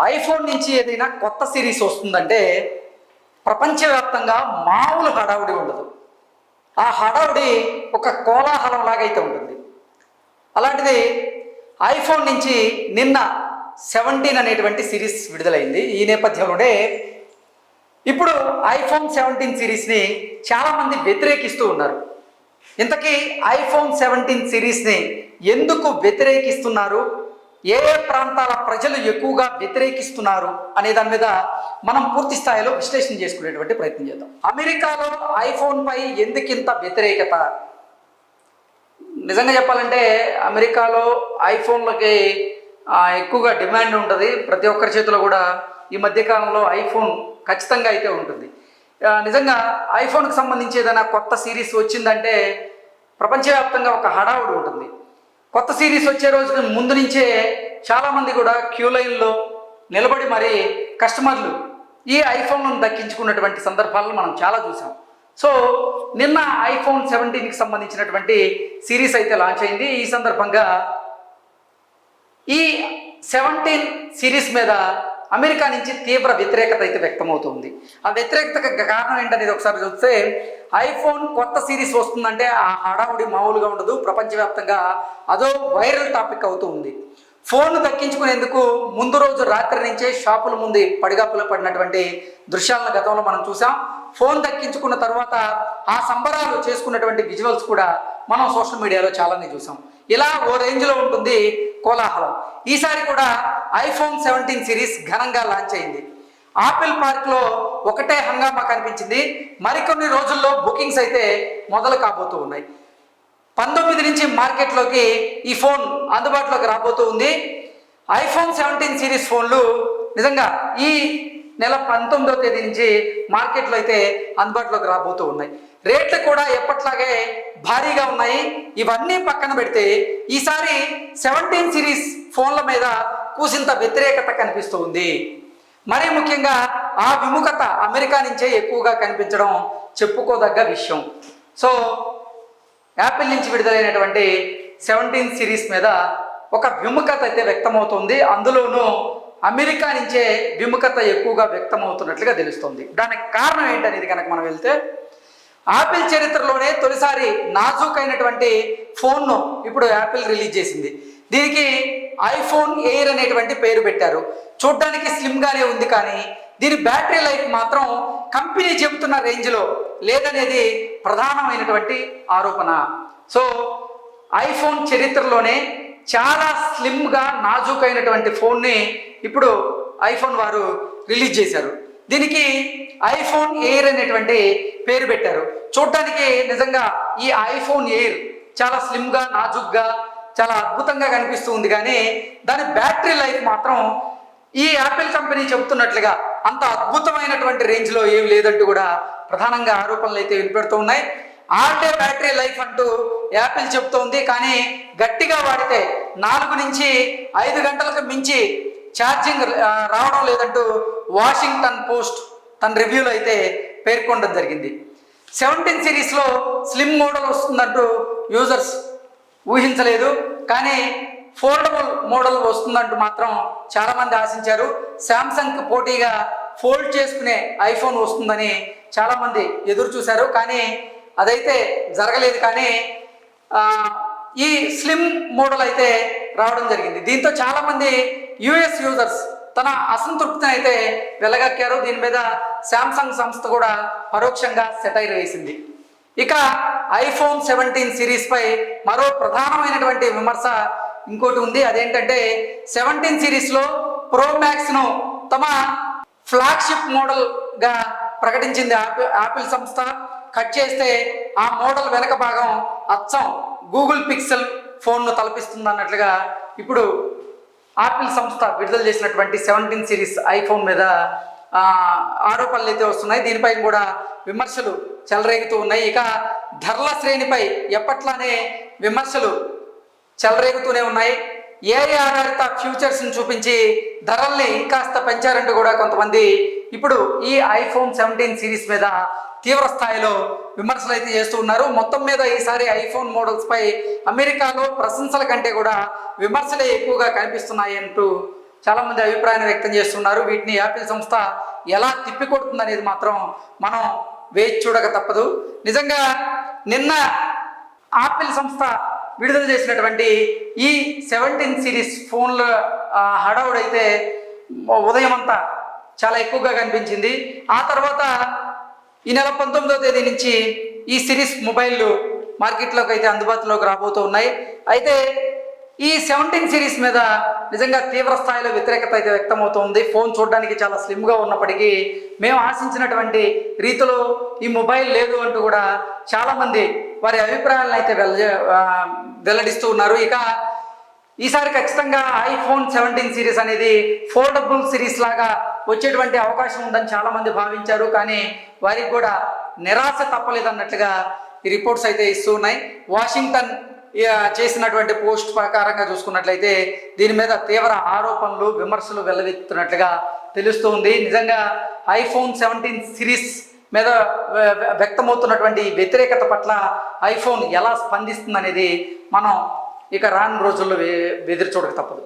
IPhone నుంచి ఏదైనా కొత్త సిరీస్ వస్తుందంటే ప్రపంచవ్యాప్తంగా మామూలు హడావుడి ఉండదు. ఆ హడావుడి ఒక కోలాహలం లాగైతే ఉంటుంది. అలాంటిది ఐఫోన్ నుంచి నిన్న సెవెంటీన్ అనేటువంటి సిరీస్ విడుదలైంది. ఈ నేపథ్యంలోనే ఇప్పుడు ఐఫోన్ సెవెంటీన్ సిరీస్ని చాలామంది వ్యతిరేకిస్తూ ఉన్నారు. ఇంతకీ ఐఫోన్ సెవెంటీన్ సిరీస్ని ఎందుకు వ్యతిరేకిస్తున్నారు? ఏ ఏ ప్రాంతాల ప్రజలు ఎక్కువగా వ్యతిరేకిస్తున్నారు అనే దాని మీద మనం పూర్తి స్థాయిలో విశ్లేషణ చేసుకునేటువంటి ప్రయత్నం చేద్దాం. అమెరికాలో ఐఫోన్ పై ఎందుకింత వ్యతిరేకత? నిజంగా చెప్పాలంటే అమెరికాలో ఐఫోన్లకి ఎక్కువగా డిమాండ్ ఉంటుంది. ప్రతి ఒక్కరి చేతిలో కూడా ఈ మధ్యకాలంలో ఐఫోన్ ఖచ్చితంగా అయితే ఉంటుంది. నిజంగా ఐఫోన్కి సంబంధించి ఏదైనా కొత్త సిరీస్ వచ్చిందంటే ప్రపంచవ్యాప్తంగా ఒక హడావుడి ఉంటుంది. కొత్త సిరీస్ వచ్చే రోజుకి ముందు నుంచే చాలామంది కూడా క్యూ లైన్లో నిలబడి మరి కస్టమర్లు ఈ ఐఫోన్లను దక్కించుకున్నటువంటి సందర్భాలను మనం చాలా చూసాం సో నిన్న ఐఫోన్ సెవెంటీన్కి సంబంధించినటువంటి సిరీస్ అయితే లాంచ్ అయింది. ఈ సందర్భంగా ఈ సెవెంటీన్ సిరీస్ మీద అమెరికా నుంచి తీవ్ర వ్యతిరేకత అయితే వ్యక్తమవుతుంది. ఆ వ్యతిరేకతకు కారణం ఏంటనేది ఒకసారి చూస్తే ఐఫోన్ కొత్త సిరీస్ వస్తుందంటే ఆ హడావుడి మామూలుగా ఉండదు. ప్రపంచవ్యాప్తంగా అదో వైరల్ టాపిక్ అవుతూ ఉంది ఫోన్ దక్కించుకునేందుకు ముందు రోజు రాత్రి నుంచే షాపుల ముందు పడిగాపులు పడినటువంటి దృశ్యాలను గతంలో మనం చూసాం. ఫోన్ దక్కించుకున్న తర్వాత ఆ సంబరాలు చేసుకున్నటువంటి విజువల్స్ కూడా మనం సోషల్ మీడియాలో చాలానే చూసాం. ఇలా ఓ రేంజ్లో ఉంటుంది కోలాహలం. ఈసారి కూడా ఐఫోన్ సెవెంటీన్ సిరీస్ ఘనంగా లాంచ్ అయింది. ఆపిల్ పార్క్లో ఒకటే హంగామా కనిపించింది. మరికొన్ని రోజుల్లో బుకింగ్స్ అయితే మొదలు కాబోతూ ఉన్నాయి. పంతొమ్మిది నుంచి మార్కెట్లోకి ఈ ఫోన్ అందుబాటులోకి రాబోతూ ఉంది. ఐఫోన్ సెవెంటీన్ సిరీస్ ఫోన్లు నిజంగా ఈ నెల పంతొమ్మిదవ తేదీ నుంచి మార్కెట్లో అయితే అందుబాటులోకి రాబోతూ ఉన్నాయి. రేట్లు కూడా ఎప్పట్లాగే భారీగా ఉన్నాయి. ఇవన్నీ పక్కన పెడితే ఈసారి సెవెంటీన్ సిరీస్ ఫోన్ల మీద కూసింత వ్యతిరేకత కనిపిస్తుంది. మరీ ముఖ్యంగా ఆ విముఖత అమెరికా నుంచే ఎక్కువగా కనిపించడం చెప్పుకోదగ్గ విషయం. సో యాపిల్ నుంచి విడుదలైనటువంటి సెవెంటీన్ సిరీస్ మీద ఒక విముఖత అయితే వ్యక్తమవుతుంది. అందులోనూ అమెరికా నుంచే విముఖత ఎక్కువగా వ్యక్తమవుతున్నట్లుగా తెలుస్తుంది. దానికి కారణం ఏంటనేది కనుక మనం వెళ్తే ఆపిల్ చరిత్రలోనే తొలిసారి నాజూక్ అయినటువంటి ఫోన్ను ఇప్పుడు యాపిల్ రిలీజ్ చేసింది. దీనికి ఐఫోన్ ఎయిర్ అనేటువంటి పేరు పెట్టారు. చూడ్డానికి స్లిమ్గానే ఉంది కానీ దీని బ్యాటరీ లైఫ్ మాత్రం కంపెనీ చెబుతున్న రేంజ్లో లేదనేది ప్రధానమైనటువంటి ఆరోపణ. సో ఐఫోన్ చరిత్రలోనే చాలా స్లిమ్గా నాజూకైనటువంటి ఫోన్ని ఇప్పుడు ఐఫోన్ వారు రిలీజ్ చేశారు. దీనికి ఐఫోన్ ఎయిర్ అనేటువంటి పేరు పెట్టారు. చూడటానికి నిజంగా ఈ ఐఫోన్ ఎయిర్ చాలా స్లిమ్గా నాజుగ్గా చాలా అద్భుతంగా కనిపిస్తూ ఉంది. కానీ దాని బ్యాటరీ లైఫ్ మాత్రం ఈ యాపిల్ కంపెనీ చెబుతున్నట్లుగా అంత అద్భుతమైనటువంటి రేంజ్లో ఏమి లేదంటూ కూడా ప్రధానంగా ఆరోపణలు అయితే వినిపెడుతూ ఉన్నాయి. ఆల్ డే బ్యాటరీ లైఫ్ అంటూ యాపిల్ చెబుతోంది. కానీ గట్టిగా వాడితే నాలుగు నుంచి ఐదు గంటలకు మించి ఛార్జింగ్ రావడం లేదంటూ వాషింగ్టన్ పోస్ట్ తన రివ్యూలో అయితే పేర్కొనడం జరిగింది. సెవెంటీన్ సిరీస్లో స్లిమ్ మోడల్ వస్తుందంటూ యూజర్స్ ఊహించలేదు. కానీ ఫోల్డబుల్ మోడల్ వస్తుందంటూ మాత్రం చాలామంది ఆశించారు. శాంసంగ్కి పోటీగా ఫోల్డ్ చేసుకునే ఐఫోన్ వస్తుందని చాలామంది ఎదురు చూశారు. కానీ అదైతే జరగలేదు. కానీ ఈ స్లిమ్ మోడల్ అయితే రావడం జరిగింది. దీంతో చాలామంది యుఎస్ యూజర్స్ తన అసంతృప్తిని అయితే వెలగక్కారు. దీని మీద శాంసంగ్ సంస్థ కూడా పరోక్షంగా సెటైర్ వేసింది. ఇక ఐఫోన్ సెవెంటీన్ సిరీస్పై మరో ప్రధానమైనటువంటి విమర్శ ఇంకోటి ఉంది. అదేంటంటే సెవెంటీన్ సిరీస్లో ప్రో మ్యాక్స్ను తమ ఫ్లాగ్షిప్ మోడల్గా ప్రకటించింది యాపిల్ యాపిల్ సంస్థ. కట్ చేస్తే ఆ మోడల్ వెనక భాగం అచ్చం గూగుల్ పిక్సెల్ ఫోన్ను తలపిస్తుంది అన్నట్లుగా ఇప్పుడు ఆపిల్ సంస్థ విడుదల చేసినటువంటి సెవెంటీన్ సిరీస్ ఐఫోన్ మీద ఆరోపణలు అయితే వస్తున్నాయి. దీనిపై కూడా విమర్శలు చెలరేగుతూ ఉన్నాయి. ఇక ధరల శ్రేణిపై ఎప్పట్లానే విమర్శలు చెలరేగుతూనే ఉన్నాయి. ఏఐ ఆధారిత ఫ్యూచర్స్ని చూపించి ధరల్ని ఇంకాస్త పెంచారంటూ కూడా కొంతమంది ఇప్పుడు ఈ ఐఫోన్ సెవెంటీన్ సిరీస్ మీద తీవ్ర స్థాయిలో విమర్శలు అయితే చేస్తూ ఉన్నారు. మొత్తం మీద ఈసారి ఐఫోన్ మోడల్స్పై అమెరికాలో ప్రశంసల కంటే కూడా విమర్శలే ఎక్కువగా కనిపిస్తున్నాయి అంటూ చాలామంది అభిప్రాయాన్ని వ్యక్తం చేస్తున్నారు. వీటిని యాపిల్ సంస్థ ఎలా తిప్పికొడుతుంది అనేది మాత్రం మనం వేచి చూడక తప్పదు. నిజంగా నిన్న ఆపిల్ సంస్థ విడుదల చేసినటువంటి ఈ సెవెంటీన్ సిరీస్ ఫోన్ల హడావుడైతే ఉదయం అంతా చాలా ఎక్కువగా కనిపించింది. ఆ తర్వాత ఈ నెల పంతొమ్మిదో తేదీ నుంచి ఈ సిరీస్ మొబైల్లు మార్కెట్లోకి అయితే అందుబాటులోకి రాబోతూ ఉన్నాయి. అయితే ఈ సెవెంటీన్ సిరీస్ మీద నిజంగా తీవ్ర స్థాయిలో వ్యతిరేకత అయితే వ్యక్తమవుతుంది. ఫోన్ చూడడానికి చాలా స్లిమ్గా ఉన్నప్పటికీ మేము ఆశించినటువంటి రీతిలో ఈ మొబైల్ లేదు అంటూ కూడా చాలామంది వారి అభిప్రాయాలను అయితే వెల్ల వెల్లడిస్తూ ఉన్నారు. ఇక ఈసారి ఖచ్చితంగా ఐఫోన్ సెవెంటీన్ సిరీస్ అనేది ఫోల్డబుల్ సిరీస్ లాగా వచ్చేటువంటి అవకాశం ఉందని చాలామంది భావించారు. కానీ వారికి కూడా నిరాశ తప్పలేదన్నట్లుగా ఈ రిపోర్ట్స్ అయితే ఇస్తూ ఉన్నాయి. వాషింగ్టన్ చేసినటువంటి పోస్ట్ ప్రకారంగా చూసుకున్నట్లయితే దీని మీద తీవ్ర ఆరోపణలు విమర్శలు వెల్లవెత్తున్నట్లుగా తెలుస్తుంది నిజంగా ఐఫోన్ సెవెంటీన్ సిరీస్ మీద వ్య- వ్య- వ్యక్తమవుతున్నటువంటి వ్యతిరేకత పట్ల ఐఫోన్ ఎలా స్పందిస్తుంది అనేది మనం ఇక రాను రోజుల్లో ఎదురు చూడక తప్పదు.